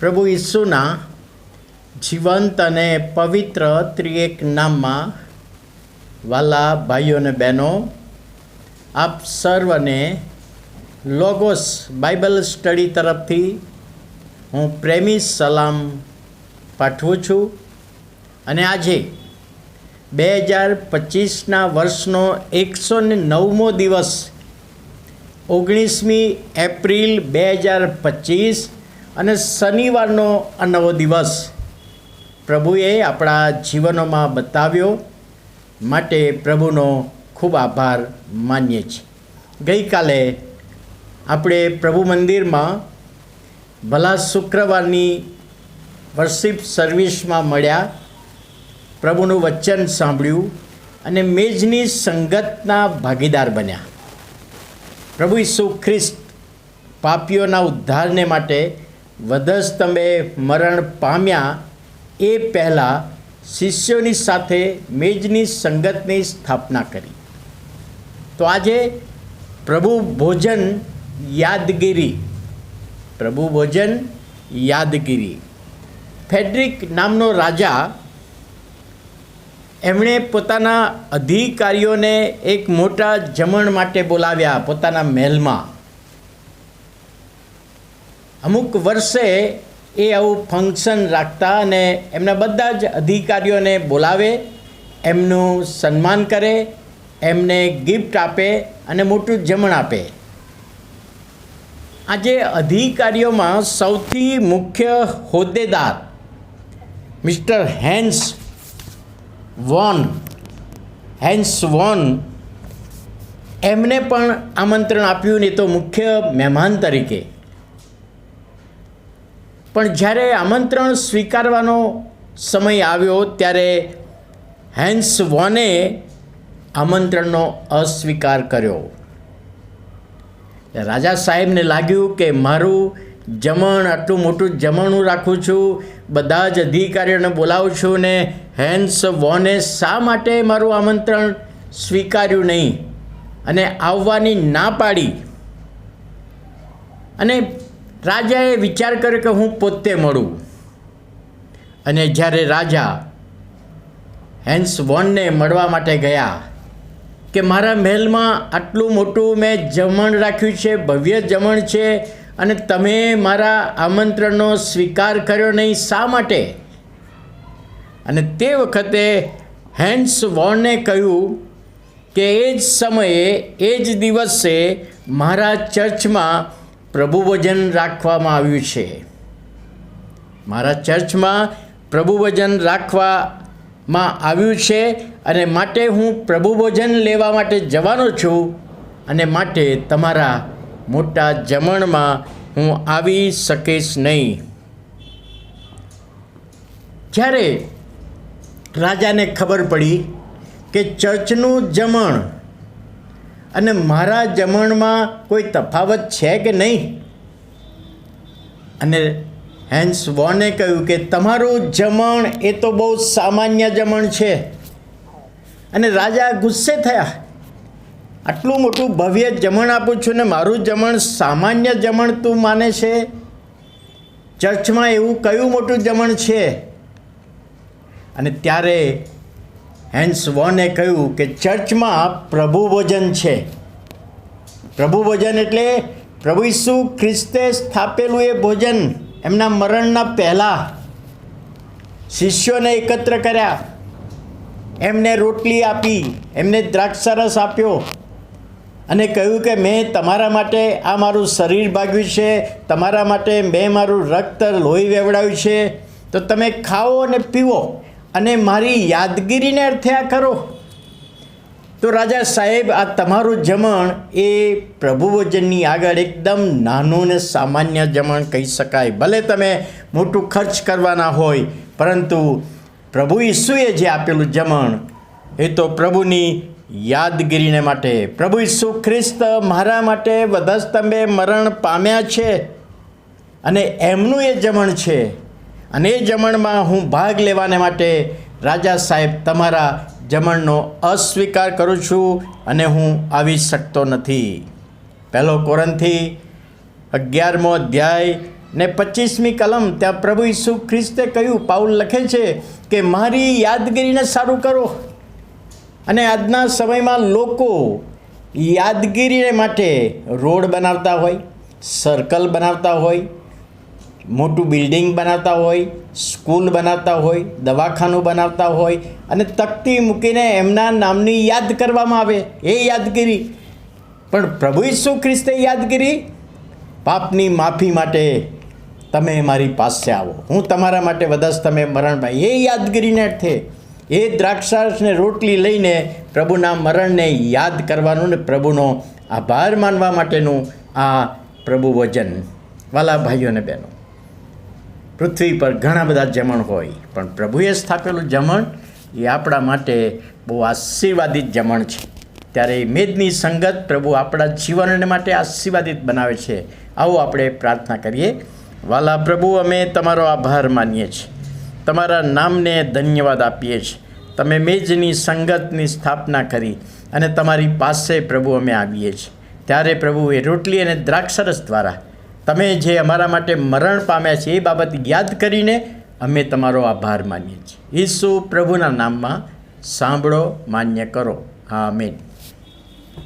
પ્રભુ ઈસુના જીવંત અને પવિત્ર ત્રિએક નામમાં વાલા ભાઈઓ અને બહેનો, આપ સર્વને લોગોસ બાઇબલ સ્ટડી તરફથી હું પ્રેમી સલામ પાઠવું છું. અને આજે બે હજાર પચીસના વર્ષનો એકસો ને નવમો દિવસ ઓગણીસમી એપ્રિલ બે હજાર પચીસ અને શનિવારનો આ નવો દિવસ પ્રભુએ આપણા જીવનોમાં બતાવ્યો માટે પ્રભુનો ખૂબ આભાર માનીએ છીએ. ગઈકાલે આપણે પ્રભુ મંદિરમાં ભલા શુક્રવારની વર્શિપ સર્વિસમાં મળ્યા, પ્રભુનું વચન સાંભળ્યું અને મેજની સંગતના ભાગીદાર બન્યા. પ્રભુ ઈસુ ખ્રિસ્ત પાપીઓના ઉદ્ધારને માટે વધસ્તંભે મરણ પામ્યા એ પહેલાં શિષ્યોની સાથે મેજની સંગતની સ્થાપના કરી. તો આજે પ્રભુ ભોજન યાદગીરી. પ્રભુ ભોજન યાદગીરી. ફેડરિક નામનો રાજા એમણે પોતાના અધિકારીઓને એક મોટા જમણ માટે બોલાવ્યા પોતાના મહેલમાં. અમુક વર્ષે એ આવું ફંક્શન રાખતા અને એમના બધા જ અધિકારીઓને બોલાવે, એમનું સન્માન કરે, એમને ગિફ્ટ આપે અને મોટું જમણ આપે. આજે અધિકારીઓમાં સૌથી મુખ્ય હોદ્દેદાર mister Hans von Hans von એમને પણ આમંત્રણ આપ્યું ને તો મુખ્ય મહેમાન તરીકે. પણ જ્યારે આમંત્રણ સ્વીકારવાનો સમય આવ્યો ત્યારે હેન્સ વોને આમંત્રણનો અસ્વીકાર કર્યો. રાજા સાહેબને લાગ્યું કે મારું જમણ, આટલું મોટું જમણું રાખું છું, બધા જ અધિકારીઓને બોલાવું છું ને હેન્સ વોને શા માટે મારું આમંત્રણ સ્વીકાર્યું નહીં? અને આવવાની ના પાડી. અને રાજાએ વિચાર કર્યો કે હું પોતે મળું. અને જ્યારે રાજા હેન્સ વોનને મળવા માટે ગયા કે મારા મહેલમાં આટલું મોટું મેં જમણ રાખ્યું છે, ભવ્ય જમણ છે અને તમે મારા આમંત્રણનો સ્વીકાર કર્યો નહીં, શા માટે? અને તે વખતે હેન્સ વોર્ને કહ્યું કે એ જ સમયે, એ જ દિવસે મારા ચર્ચમાં પ્રભુ ભોજન રાખવામાં આવ્યું છે. મારા ચર્ચમાં પ્રભુ ભોજન રાખવામાં આવ્યું છે અને માટે હું પ્રભુ ભોજન લેવા માટે જવાનો છું અને માટે તમારા મોટા જમણમાં હું આવી શકીશ નહીં. જ્યારે રાજાને ખબર પડી કે ચર્ચનું જમણ અને મારા જમણમાં કોઈ તફાવત છે કે નહીં? અને હેન્સ વોને કહ્યું કે તમારું જમણ એ તો બહુ સામાન્ય જમણ છે. અને રાજા ગુસ્સે થયા. આટલું મોટું ભવ્ય જમણ આપું છું ને મારું જમણ સામાન્ય જમણ તું માને છે? ચર્ચમાં એવું કયું મોટું જમણ છે? અને ત્યારે હેન્સ વોને કહ્યું કે ચર્ચમાં પ્રભુ ભોજન છે. પ્રભુ ભોજન એટલે પ્રભુ ઈસુ ખ્રિસ્તે સ્થાપેલું એ ભોજન એમના મરણના પહેલાં શિષ્યોને એકત્ર કર્યા. એમને રોટલી આપી, એમને દ્રાક્ષરસ આપ્યો અને કહ્યું કે મેં તમારા માટે આ મારું શરીર ભાગ્યું છે, તમારા માટે મેં મારું રક્ત, લોહી વેવડાવ્યું છે. તો તમે ખાઓ અને પીવો અને મારી યાદગીરીને અર્થે આ કરો. તો રાજા સાહેબ, આ તમારું જમણ એ પ્રભુ વજનની આગળ એકદમ નાનું ને સામાન્ય જમણ કહી શકાય. ભલે તમે મોટું ખર્ચ કરવાના હોય, પરંતુ પ્રભુ ઈસુએ જે આપેલું જમણ, એ તો પ્રભુની યાદગીરીને માટે. પ્રભુ ઈસુ ખ્રિસ્ત મારા માટે વધસ્તંભે મરણ પામ્યા છે અને એમનું એ જમણ છે. અને એ જમણમાં હું ભાગ લેવાને માટે રાજા સાહેબ તમારા જમણનો અસ્વીકાર કરું છું અને હું આવી શકતો નથી. પહેલો કોરંથી અગિયારમો અધ્યાય ને પચીસમી કલમ ત્યાં પ્રભુ ઈસુ ખ્રિસ્તે કહ્યું, પાઉલ લખે છે કે મારી યાદગીરીને સારું કરો. અને આજના સમયમાં લોકો યાદગીરીને માટે રોડ બનાવતા હોય, સર્કલ બનાવતા હોય મોટું બિલ્ડિંગ બનાવતા હોય, સ્કૂલ બનાવતા હોય, દવાખાનું બનાવતા હોય અને તકતી મૂકીને એમના નામની યાદ કરવામાં આવે, એ યાદગીરી. પણ પ્રભુ ઈસુ ખ્રિસ્તે યાદગીરી? પાપની માફી માટે તમે મારી પાસે આવો. હું તમારા માટે વધસ તમે મરણભાઈ એ યાદગીરીને અર્થે એ દ્રાક્ષારસને રોટલી લઈને પ્રભુના મરણને યાદ કરવાનું ને પ્રભુનો આભાર માનવા માટેનું આ પ્રભુ વચન. વાલા ભાઈઓ અને બહેનો પૃથ્વી પર ઘણા બધા જમણ હોય. પણ પ્રભુએ સ્થાપેલું જમણ એ આપણા માટે બહુ આશીર્વાદિત જમણ છે. ત્યારે એ મેદની સંગત પ્રભુ આપણા જીવનને માટે આશીર્વાદિત બનાવે છે. આવું આપણે પ્રાર્થના કરીએ. વાલા પ્રભુ, અમે તમારો આભાર માનીએ છીએ. તમારા નામને ધન્યવાદ આપીએ છીએ. તમે મેજની સંગતની સ્થાપના કરી અને તમારી પાસે પ્રભુ અમે આવીએ છીએ. ત્યારે પ્રભુ એ રોટલી અને દ્રાક્ષરસ દ્વારા તમે જે અમારા માટે મરણ પામ્યા છે એ બાબત યાદ કરીને અમે તમારો આભાર માનીએ છીએ. ઈસુ પ્રભુના નામમાં સાંભળો, માન્ય કરો. આમેન.